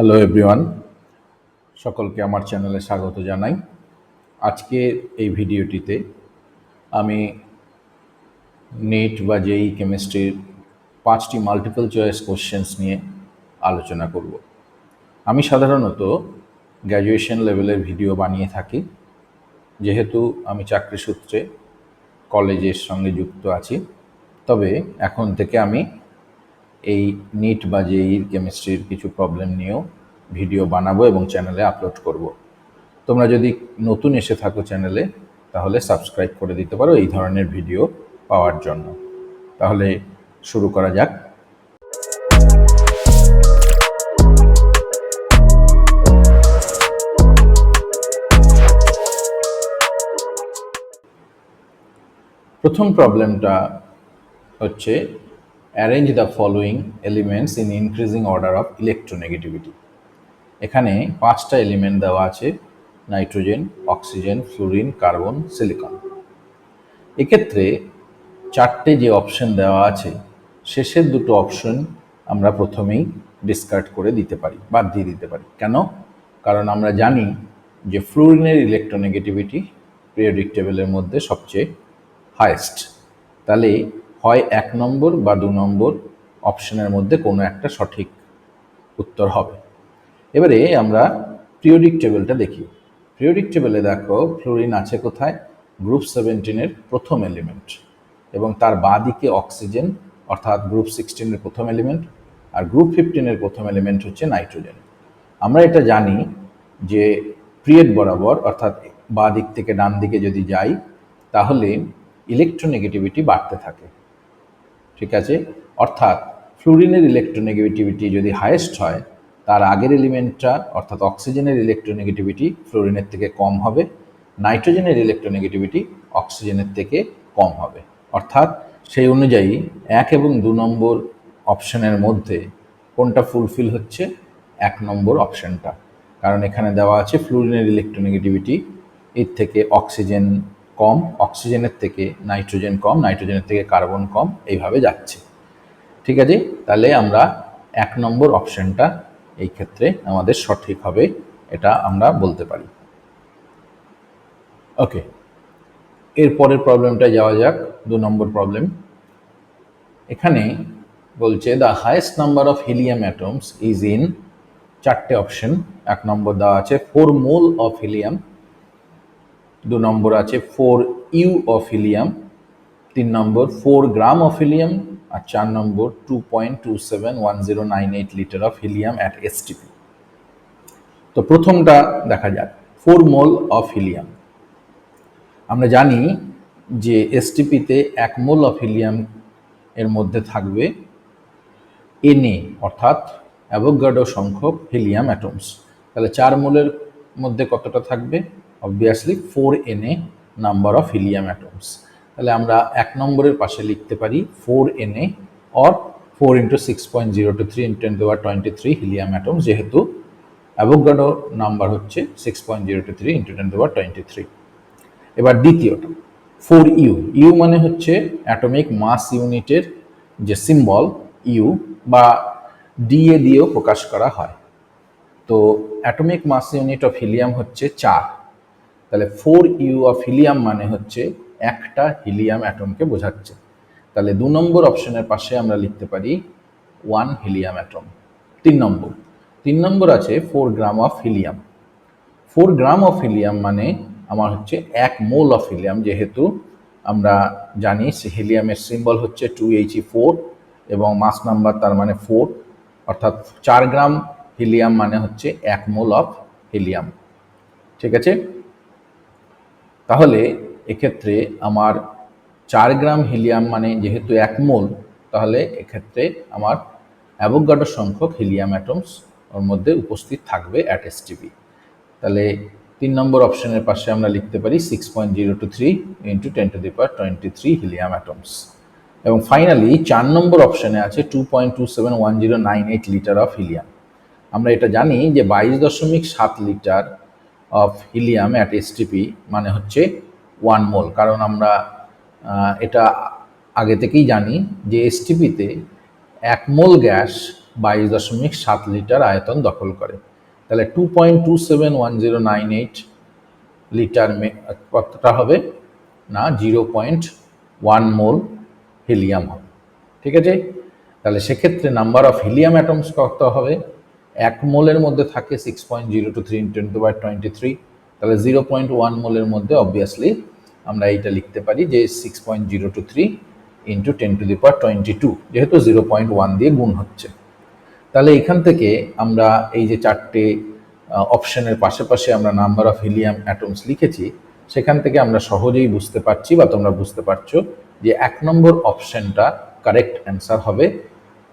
Hello everyone সকলকে আমার চ্যানেলে স্বাগত জানাই। আজকে এই ভিডিওটিতে আমি নেট বা জেই কেমিস্ট্রির পাঁচটি মাল্টিপল চয়েস কোশ্চেন্স নিয়ে আলোচনা করব। আমি সাধারণত গ্র্যাজুয়েশন লেভেলের ভিডিও বানিয়ে থাকি, যেহেতু আমি চাকরি সূত্রে কলেজের সঙ্গে যুক্ত আছি। তবে এখন থেকে আমি এই নিট বা জেইর কেমিস্ট্রির কিছু প্রবলেম নিয়েও ভিডিও বানাবো এবং চ্যানেলে আপলোড করব। তোমরা যদি নতুন এসে থাকো চ্যানেলে তাহলে সাবস্ক্রাইব করে দিতে পারো এই ধরনের ভিডিও পাওয়ার জন্য তাহলে শুরু করা যাক প্রথম প্রবলেমটা হচ্ছে arrange the following elements in increasing order of electronegativity এখানে পাঁচটা এলিমেন্ট দেওয়া আছে nitrogen oxygen fluorine carbon silicon এক্ষেত্রে চারটে যে অপশন দেওয়া আছে, শেষের দুটো অপশন আমরা প্রথমেই ডিসকার্ড করে দিতে পারি, বাদ দিয়ে দিতে পারি। কেন? কারণ আমরা জানি যে ফ্লুরিনের ইলেকট্রোনেগেটিভিটি পিরিয়ডিক টেবিলের মধ্যে সবচেয়ে হায়েস্ট তাহলে হয় এক নম্বর বা দু নম্বর অপশনের মধ্যে কোনো একটা সঠিক উত্তর হবে। এবারে আমরা পিরিয়ডিক টেবিলটা দেখি। পিরিয়ডিক টেবিলে দেখো ফ্লোরিন আছে কোথায়? গ্রুপ সেভেন্টিনের প্রথম এলিমেন্ট এবং তার বাঁ দিকে অক্সিজেন অর্থাৎ গ্রুপ সিক্সটিনের প্রথম এলিমেন্ট আর গ্রুপ ফিফটিনের প্রথম এলিমেন্ট হচ্ছে নাইট্রোজেন আমরা এটা জানি যে পিরিয়ড বরাবর, অর্থাৎ বাঁ দিক থেকে ডান দিকে যদি যাই, তাহলে ইলেকট্রোনেগেটিভিটি বাড়তে থাকে। ঠিক আছে? অর্থাৎ ফ্লুরিনের ইলেকট্রোনেগেটিভিটি যদি হায়েস্ট হয়, তার আগের এলিমেন্টটা অর্থাৎ অক্সিজেনের ইলেকট্রোনেগেটিভিটি ফ্লোরিনের থেকে কম হবে নাইট্রোজেনের ইলেকট্রোনেগেটিভিটি অক্সিজেনের থেকে কম হবে। অর্থাৎ সেই অনুযায়ী এক এবং দু নম্বর অপশনের মধ্যে কোনটা ফুলফিল হচ্ছে? এক নম্বর অপশানটা কারণ এখানে দেওয়া আছে ফ্লুরিনের ইলেকট্রোনেগেটিভিটি এর থেকে অক্সিজেন কম, অক্সিজেনের থেকে নাইট্রোজেন কম, নাইট্রোজেনের থেকে কার্বন কম, এইভাবে যাচ্ছে। ঠিক আছে? তাহলে আমরা এক নম্বর অপশনটা এই ক্ষেত্রে আমাদের সঠিক হবে, এটা আমরা বলতে পারি। ওকে এর পরের প্রবলেমটা যাওয়া যাক, দু নম্বর প্রবলেম। এখানে বলছে the highest number of helium atoms is in চারটে অপশন, এক নম্বর দেওয়া আছে ফোর মোল অফ হিলিয়াম দু নম্বর আছে ফোর ইউ অফ হিলিয়াম তিন নম্বর ফোর গ্রাম অফ হিলিয়াম আর চার নম্বর two point two seven one zero nine eight litre of helium at STP তো প্রথমটা দেখা যাক ফোর মোল অফ হিলিয়াম আমরা জানি যে এসটিপিতে এক মোল অফ হিলিয়াম এর মধ্যে থাকবে এনএ অর্থাৎ অ্যাভোগাডো সংখ্যক হিলিয়াম অ্যাটমস তাহলে চার মোলের মধ্যে কতটা থাকবে? Obviously four NA number of helium atoms তাহলে আমরা এক নম্বরের পাশে লিখতে পারি four NA or four into six point zero two three into power twenty three helium atoms যেহেতু অ্যাভোগাডো নাম্বার হচ্ছে six point zero two three into ten power twenty three এবার দ্বিতীয়টা ফোর ইউ ইউ মানে হচ্ছে atomic মাস ইউনিটের যে symbol you বা DA দিয়েও প্রকাশ করা হয়। তো atomic mass unit of helium হচ্ছে চার। তাহলে ফোর ইউ অফ হিলিয়াম মানে হচ্ছে একটা হিলিয়াম অ্যাটমকে বোঝাচ্ছে। তাহলে দু নম্বর অপশনের পাশে আমরা লিখতে পারি ওয়ান হিলিয়াম অ্যাটম তিন নম্বর। তিন নম্বর আছে four gram of helium four gram of helium মানে আমার হচ্ছে এক মোল অফ হিলিয়াম যেহেতু আমরা জানি হিলিয়ামের সিম্বল হচ্ছে টু এইচই ফোর এবং মাস নাম্বার তার মানে ফোর অর্থাৎ চার গ্রাম হিলিয়াম মানে হচ্ছে এক মোল অফ হিলিয়াম ঠিক আছে? তাহলে এক্ষেত্রে আমার চার গ্রাম হিলিয়াম মানে যেহেতু এক মোল, তাহলে এক্ষেত্রে আমার অ্যাভোগাডো সংখ্যক হিলিয়াম অ্যাটমস ওর মধ্যে উপস্থিত থাকবে অ্যাট এসটিপি তাহলে তিন নম্বর অপশনের পাশে আমরা লিখতে পারি six point zero two three into ten to the power twenty three helium atoms. এবং ফাইনালি চার নম্বর অপশনে আছে two point two seven one zero nine eight litre of helium আমরা এটা জানি যে বাইশ দশমিক সাত litre of helium at STP মানে হচ্ছে ওয়ান মোল কারণ আমরা এটা আগে থেকেই জানি যে এসটিপিতে এক মোল গ্যাস বাইশ দশমিক সাত লিটার আয়তন দখল করে। তাহলে two point two seven one zero nine eight litre কতটা হবে? না zero point one mole helium হবে। ঠিক আছে? তাহলে সেক্ষেত্রে নাম্বার অফ হিলিয়াম অ্যাটমস কত হবে? এক মোলের মধ্যে থাকে six point zero two three ten to by twenty three তাহলে জিরো পয়েন্ট ওয়ান মোলের মধ্যে অবভিয়াসলি আমরা এইটা লিখতে পারি যে six point zero two three into ten to the power twenty two যেহেতু জিরো পয়েন্ট ওয়ান দিয়ে গুণ হচ্ছে। তাহলে এখান থেকে আমরা এই যে চারটে অপশনের পাশাপাশি আমরা নাম্বার অফ হিলিয়াম অ্যাটমস লিখেছি, সেখান থেকে আমরা সহজেই বুঝতে পারছি বা তোমরা বুঝতে পারছ যে এক নম্বর অপশনটা কারেক্ট অ্যান্সার হবে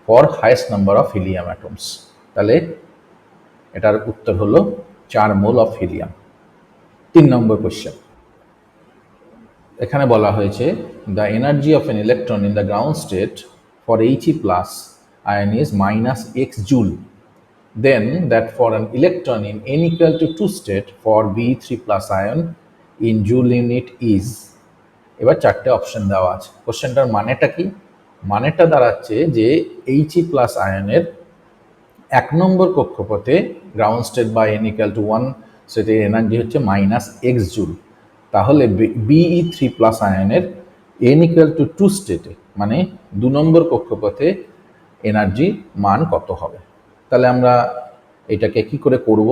for highest number of helium atoms তাহলে এটার উত্তর হলো চার মোল অফ হিলিয়াম তিন নম্বর কোশ্চেন এখানে বলা হয়েছে the energy of an electron in the ground state for H E plus ion is minus X joule then that for an electron in n equal to 2 state for B3 plus ion in joule unit is এবার চারটে option দেওয়া আছে। কোশ্চেনটার মানেটা কি? মানেটা দাঁড়াচ্ছে যে H E plus আয়নের এক নম্বর কক্ষপথে গ্রাউন্ড স্টেট বা এন ইকাল টু ওয়ান সেটের এনার্জি হচ্ছে মাইনাস এক্স জুল তাহলে বিই থ্রি প্লাস আয়নের এন ইকাল টু টু স্টেটে মানে দু নম্বর কক্ষপথে এনার্জি মান কত হবে? তাহলে আমরা এটাকে কি করে করব?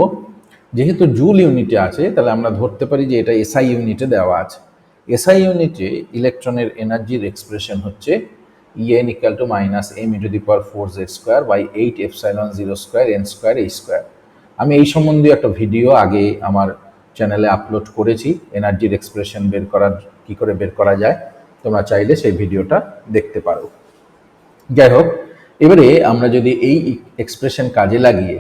যেহেতু জুল ইউনিটে আছে, তাহলে আমরা ধরতে পারি যে এটা এসআই ইউনিটে দেওয়া আছে। এসআই ইউনিটে ইলেকট্রনের এনার্জির এক্সপ্রেশন হচ্ছে EN equal to minus M into the power four Z square by eight epsilon zero square N square H square আমি এই সম্বন্ধে একটা ভিডিও আগে আমার চ্যানেলে আপলোড করেছি এনার্জির এক্সপ্রেশন বের করার, কি করে বের করা যায়, তোমরা চাইলে সেই ভিডিওটা দেখতে পারো। যাই হোক, এবারে আমরা যদি এই এক্সপ্রেশন কাজে লাগিয়ে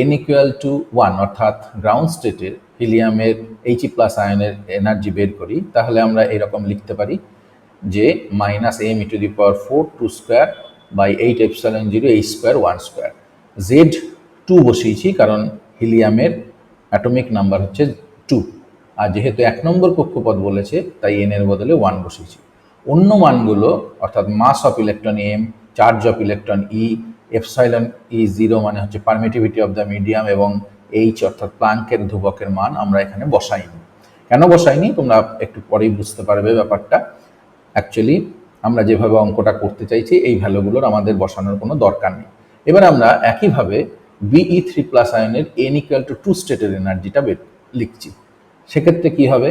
এন ইকুয়াল টু ওয়ান অর্থাৎ গ্রাউন্ড স্টেটের হিলিয়ামের এইচ প্লাস আয়নের এনার্জি বের করি, তাহলে আমরা এরকম লিখতে পারি যে minus M to the power four two square by eight epsilon zero H square one square Z two বসিয়েছি কারণ হিলিয়ামের অ্যাটমিক নাম্বার হচ্ছে টু আর যেহেতু এক নম্বর কক্ষপথ বলেছে, তাই এন এর বদলে ওয়ান বসিয়েছি। অন্য মানগুলো, অর্থাৎ mass of electron M charge of electron E epsilon E zero মানে হচ্ছে পারমিটিভিটি অফ দ্য মিডিয়াম এবং এইচ অর্থাৎ প্লাঙ্কের ধ্রুবকের মান আমরা এখানে বসাইনি। কেন বসাইনি? তোমরা একটু পরেই বুঝতে পারবে ব্যাপারটা। অ্যাকচুয়ালি আমরা যেভাবে অঙ্কটা করতে চাইছি, এই ভ্যালুগুলোর আমাদের বসানোর কোনো দরকার নেই। এবার আমরা একইভাবে বিই থ্রি প্লাস আয়নের এন ইকুয়াল টু টু স্টেটের এনার্জিটা লিখছি। সেক্ষেত্রে কি হবে?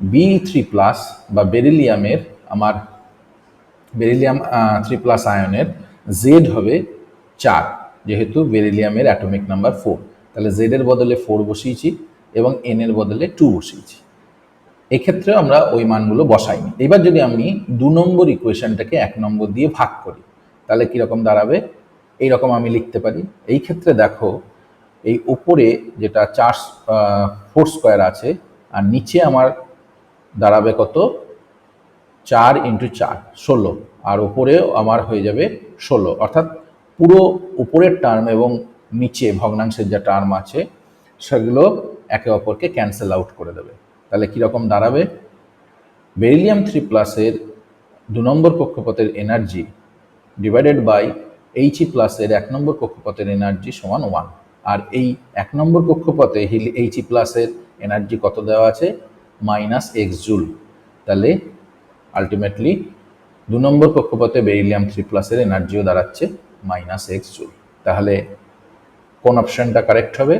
বিই থ্রি প্লাস বা বেরিলিয়ামের আমার বেরিলিয়াম থ্রি প্লাস আয়নের জেড হবে চার, যেহেতু বেরিলিয়ামের অ্যাটমিক নাম্বার ফোর তাহলে জেডের বদলে ফোর বসিয়েছি এবং এন এর বদলে টু বসিয়েছি। এক্ষেত্রে আমরা ওই মানগুলো বসাইনি। এবার যদি আমি দু নম্বর ইকুয়েশনটাকে এক নম্বর দিয়ে ভাগ করি, তাহলে কীরকম দাঁড়াবে? এই রকম আমি লিখতে পারি। এই ক্ষেত্রে দেখো, এই উপরে যেটা চার ফোর স্কোয়ার আছে, আর নিচে আমার দাঁড়াবে কত? চার ইন্টু চার, ষোলো। আর উপরেও আমার হয়ে যাবে ষোলো। অর্থাৎ পুরো উপরের টার্ম এবং নিচে ভগ্নাংশের যা টার্ম আছে, সেগুলো একে অপরকে ক্যান্সেল আউট করে দেবে। তাহলে কীরকম দাঁড়াবে? বেরিলিয়াম থ্রি প্লাসের দু নম্বর কক্ষপথের এনার্জি ডিভাইডেড বাই এইচই প্লাসের এক নম্বর কক্ষপথের এনার্জি সমান ওয়ান আর এই এক নম্বর কক্ষপথে হিল এইচই প্লাসের এনার্জি কত দেওয়া আছে? মাইনাস এক্স জুল তাহলে আলটিমেটলি দু নম্বর কক্ষপথে বেরিলিয়াম থ্রি প্লাসের এনার্জিও দাঁড়াচ্ছে মাইনাস এক্স জুল তাহলে কোন অপশানটা কারেক্ট হবে?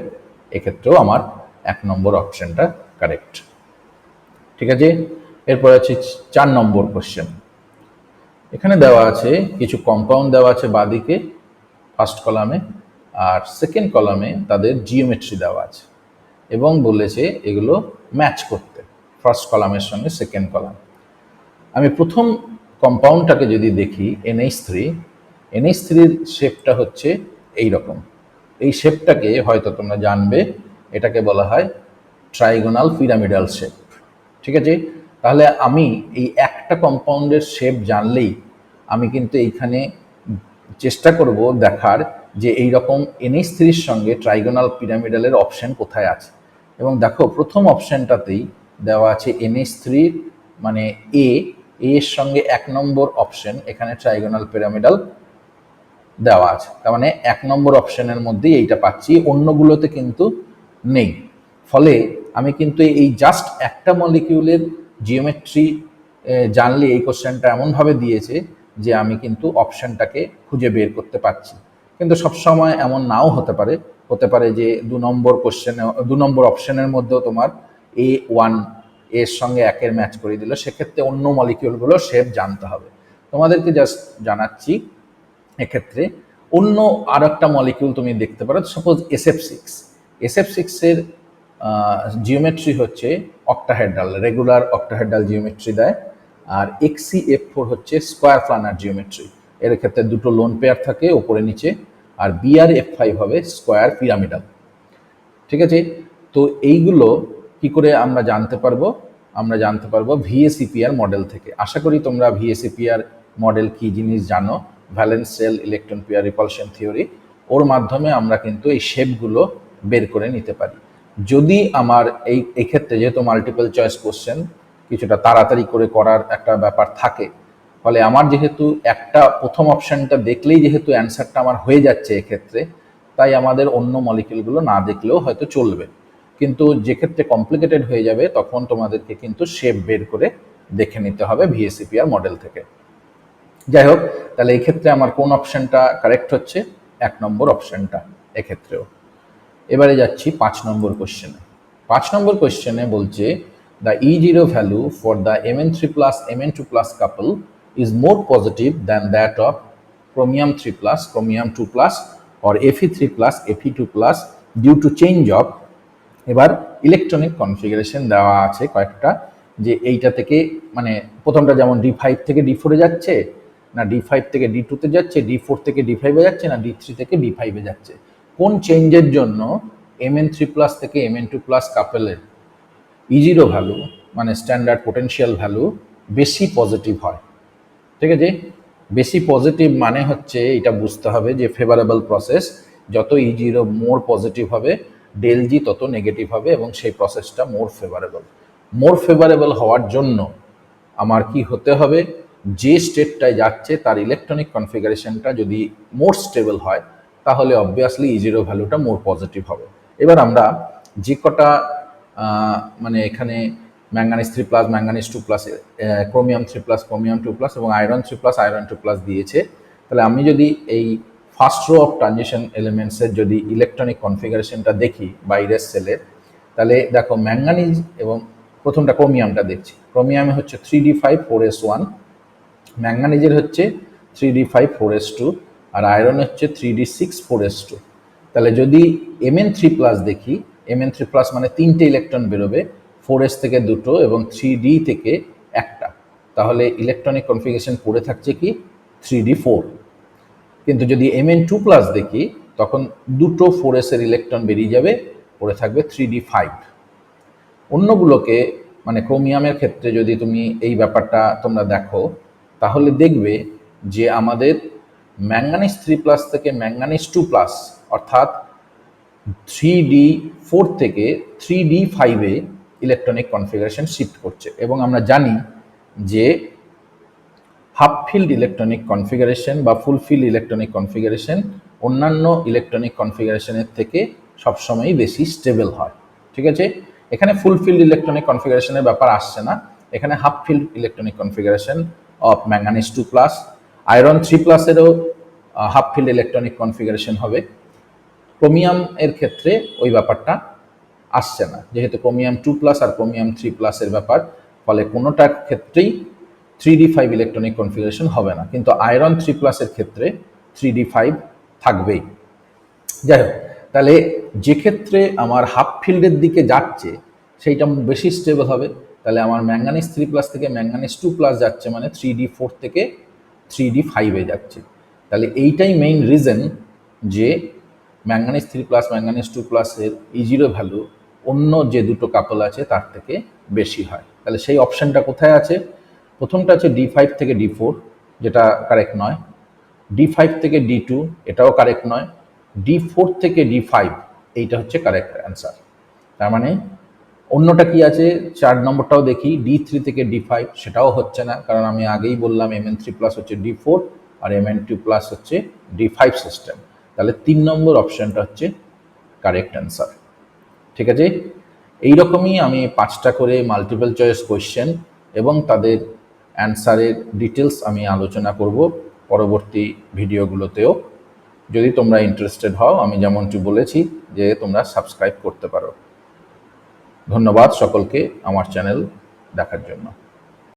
এক্ষেত্রেও আমার এক নম্বর অপশানটা কারেক্ট ঠিক আছে? এরপর আছে চার নম্বর কোশ্চেন এখানে দেওয়া আছে, কিছু কম্পাউন্ড দেওয়া আছে বাদিকে ফার্স্ট কলামে আর সেকেন্ড কলামে তাদের জিওমেট্রি দেওয়া আছে। এবং বলেছে এগুলো ম্যাচ করতে ফার্স্ট কলামের সঙ্গে সেকেন্ড কলাম আমি প্রথম কম্পাউন্ডটাকে যদি দেখি এনএইচ থ্রি এনএইচ থ্রির শেপটা হচ্ছে এই রকম এই শেপটাকে হয়তো তোমরা জানবে, এটাকে বলা হয় ট্রাইগোনাল পিরামিডাল শেপ ঠিক আছে? তাহলে আমি এই একটা কম্পাউন্ডের শেপ জানলেই আমি কিন্তু এইখানে চেষ্টা করব দেখার যে এই রকম এনএইচ থ্রির সঙ্গে ট্রাইগোনাল পিরামিডালের অপশন কোথায় আছে। এবং দেখো, প্রথম অপশনটাতেই দেওয়া আছে এনএইচ থ্রির মানে এ এর সঙ্গে এক নম্বর অপশন এখানে ট্রাইগোনাল পিরামিডাল দেওয়া আছে। তার মানে এক নম্বর অপশনের মধ্যেই এইটা পাচ্ছি, অন্যগুলোতে কিন্তু নেই। ফলে আমি কিন্তু এই জাস্ট একটা মলিকিউলের জিওমেট্রি জানলে এই কোশ্চেনটা এমনভাবে দিয়েছে যে আমি কিন্তু অপশনটাকে খুঁজে বের করতে পারছি। কিন্তু সবসময় এমন নাও হতে পারে হতে পারে যে দু নম্বর কোশ্চেনে দু নম্বর অপশানের মধ্যেও তোমার এ ওয়ানের সঙ্গে একের ম্যাচ করে দিল, সেক্ষেত্রে অন্য মলিকিউলগুলো শেপ জানতে হবে। তোমাদেরকে জাস্ট জানাচ্ছি, এক্ষেত্রে অন্য আর একটা মলিকিউল তুমি দেখতে পারো সাপোজ এসএফ সিক্স এসএফ সিক্সের জিওমেট্রি হচ্ছে অক্টাহেডাল রেগুলার অক্টাহেডাল জিওমেট্রি দেয়, আর এক্সি এফ ফোর হচ্ছে স্কোয়ার প্লানার জিওমেট্রি এর ক্ষেত্রে দুটো লোন পেয়ার থাকে ওপরে নিচে, আর বিআর এফ ফাইভ হবে স্কোয়ার পিরামিডাল ঠিক আছে? তো এইগুলো কি করে আমরা জানতে পারব? আমরা জানতে পারব ভিএসিপিআর মডেল থেকে। আশা করি তোমরা ভিএসিপিআর মডেল কি জিনিস জানো? Valence shell electron pair repulsion theory ওর মাধ্যমে আমরা কিন্তু এই শেপগুলো বের করে নিতে পারি। যদি আমার এই, এক্ষেত্রে যেহেতু মাল্টিপল চয়েস কোশ্চেন কিছুটা তাড়াতাড়ি করে করার একটা ব্যাপার থাকে, ফলে আমার যেহেতু একটা প্রথম অপশানটা দেখলেই যেহেতু অ্যান্সারটা আমার হয়ে যাচ্ছে এক্ষেত্রে, তাই আমাদের অন্য মলিকিউলগুলো না দেখলেও হয়তো চলবে। কিন্তু যেক্ষেত্রে কমপ্লিকেটেড হয়ে যাবে, তখন তোমাদেরকে কিন্তু শেপ বের করে দেখে নিতে হবে ভিএসিপিআর মডেল থেকে। যাই হোক, তাহলে এই ক্ষেত্রে আমার কোন অপশনটা কারেক্ট হচ্ছে? এক নম্বর অপশানটা এক্ষেত্রেও। এবারে যাচ্ছি পাঁচ নম্বর কোশ্চেনে পাঁচ নম্বর কোশ্চেনে বলছে the E zero value for the M N three plus M N two plus couple is more positive than that of chromium 3 plus, chromium 2 plus or Fe3 plus, Fe2 plus due to change of এবার electronic configuration দেওয়া আছে কয়েকটা যে এইটা থেকে মানে প্রথমটা যেমন ডি ফাইভ থেকে ডি ফোরে যাচ্ছে না ডি ফাইভ থেকে ডি টুতে যাচ্ছে ডি ফোর থেকে ডি ফাইভে যাচ্ছে না ডি থ্রি থেকে ডি ফাইভে যাচ্ছে। কোন চেঞ্জের জন্য এম এন থ্রি প্লাস থেকে এম এন টু প্লাস কাপেলের ইজিরো ভ্যালু মানে স্ট্যান্ডার্ড পোটেনশিয়াল ভ্যালু বেশি পজিটিভ হয়। ঠিক আছে? বেশি পজিটিভ মানে হচ্ছে এটা বুঝতে হবে যে ফেভারেবল প্রসেস যত ই জিরো মোর পজিটিভ হবে ডেল জি তত নেগেটিভ হবে এবং সেই প্রসেসটা মোর ফেভারেবল মোর ফেভারেবল হওয়ার জন্য আমার কি হতে হবে? যে স্টেটটায় যাচ্ছে তার ইলেকট্রনিক কনফিগারেশনটা যদি মোর স্টেবল হয় তাহলে অবভিয়াসলি ই জিরো ভ্যালুটা মোর পজিটিভ হবে। এবার আমরা যে কটা মানে এখানে manganese three plus manganese two plus chromium three plus chromium two plus এবং iron three plus iron two plus দিয়েছে, তাহলে আমি যদি এই ফার্স্ট রো অফ ট্রানজিশন এলিমেন্টসের যদি ইলেকট্রনিক কনফিগারেশনটা দেখি বাইরের সেলের তাহলে দেখো ম্যাঙ্গানিজ এবং প্রথমটা ক্রোমিয়ামটা দেখছি। ক্রোমিয়ামে হচ্ছে three D five four S one ম্যাঙ্গানিজের হচ্ছে three D five four S two আর আয়রন হচ্ছে three D six four S two তাহলে যদি এম এন থ্রি প্লাস দেখি এম এন থ্রি প্লাস মানে তিনটে ইলেকট্রন বেরোবে ফোর এস থেকে দুটো এবং থ্রি ডি থেকে একটা। তাহলে ইলেকট্রনিক কনফিগারেশন পড়ে থাকছে কি? থ্রি ডি ফোর কিন্তু যদি এম এন টু প্লাস দেখি, তখন দুটো ফোর এসের ইলেকট্রন বেরিয়ে যাবে, পড়ে থাকবে থ্রি ডি ফাইভ অন্যগুলোকে মানে ক্রোমিয়ামের ক্ষেত্রে যদি তুমি এই ব্যাপারটা তোমরা দেখো, তাহলে দেখবে যে আমাদের ম্যাঙ্গানিজ থ্রি প্লাস থেকে ম্যাঙ্গানিজ টু প্লাস অর্থাৎ থ্রি ডি ফোর থেকে থ্রি ডি ফাইভে ইলেকট্রনিক কনফিগারেশন শিফট করছে। এবং আমরা জানি যে হাফ ফিল্ড ইলেকট্রনিক কনফিগারেশন বা ফুল ফিল্ড ইলেকট্রনিক কনফিগারেশন অন্যান্য ইলেকট্রনিক কনফিগারেশনের থেকে সবসময়ই বেশি স্টেবল হয়। ঠিক আছে? এখানে ফুল ফিল্ড ইলেকট্রনিক কনফিগারেশনের ব্যাপার আসছে না। এখানে half filled electronic configuration of manganese two plus iron three প্লাসেরও half filled electronic configuration হবে। ক্রোমিয়াম এর ক্ষেত্রে ওই ব্যাপারটা আসছে না। যেহেতু ক্রোমিয়াম টু প্লাস আর ক্রোমিয়াম থ্রি প্লাসের ব্যাপার, ফলে কোনোটার ক্ষেত্রেই three D five electronic configuration হবে না। কিন্তু আয়রন থ্রি প্লাসের ক্ষেত্রে থ্রি ডি ফাইভ থাকবেই। যাই হোক, তাহলে যে ক্ষেত্রে আমার হাফ ফিল্ডের দিকে যাচ্ছে, সেইটা বেশি স্টেবল হবে। তাহলে আমার ম্যাঙ্গানিজ থ্রি প্লাস থেকে ম্যাঙ্গানিজ টু প্লাস যাচ্ছে মানে থ্রি ডি ফোর থেকে থ্রি ডি ফাইভে যাচ্ছে। তাহলে এইটাই মেইন রিজন যে manganese three plus manganese two প্লাসের ইজিরো ভ্যালু অন্য যে দুটো কাপল আছে, তার থেকে বেশি হয়। তাহলে সেই অপশানটা কোথায় আছে? প্রথমটা আছে ডি ফাইভ থেকে ডি ফোর যেটা কারেক্ট নয়। ডি ফাইভ থেকে ডি টু এটাও কারেক্ট নয়। ডি ফোর থেকে ডি ফাইভ এইটা হচ্ছে কারেক্ট অ্যান্সার তার মানে অন্যটা কি আছে? চার নম্বরটাও দেখি। ডি থ্রি থেকে ডি ফাইভ সেটাও হচ্ছে না, কারণ আমি আগেই বললাম এম এন থ্রি প্লাস হচ্ছে ডি ফোর আর এম এন টু প্লাস হচ্ছে ডি ফাইভ সিস্টেম তাহলে তিন নম্বর অপশনটা হচ্ছে কারেক্ট অ্যান্সার ঠিক আছে? এইরকমই আমি পাঁচটা করে মাল্টিপল চয়েস কোয়েশ্চেন এবং তাদের অ্যান্সারের ডিটেলস আমি আলোচনা করব পরবর্তী ভিডিওগুলোতেও যদি তোমরা ইন্টারেস্টেড হও, আমি যেমনটি বলেছি যে তোমরা সাবস্ক্রাইব করতে পারো। ধন্যবাদ সকলকে আমার চ্যানেল দেখার জন্য।